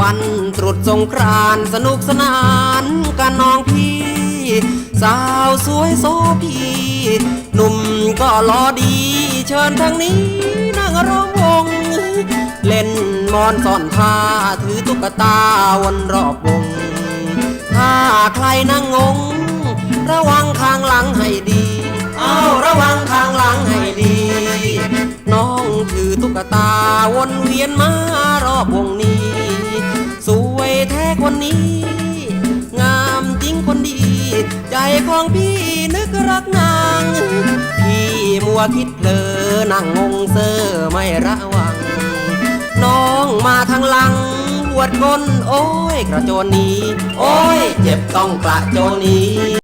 วันตรุดสงกรานสนุกสนานกันน้องพี่ สาวสวยโซพีหนุ่มก็รอดี เชิญทางนี้นั่งร้องวง เล่นมอนซ่อนผ้าถือตุ๊กตาวนรอบวง ถ้าใครนั่งงง ระวังข้างหลังให้ดี เอาระวังข้างหลังให้ดี น้องถือตุ๊กตาวนเวียนมารอบวง คนนี้ งามจริงคนดี ใจของพี่นึกรักนาง พี่มัวคิดเลอนั่งงงเซอไม่ระวัง น้องมาทางหลังปวดก้นโอ้ยกระโจนนี้ โอ้ยเจ็บต้องกระโจนนี้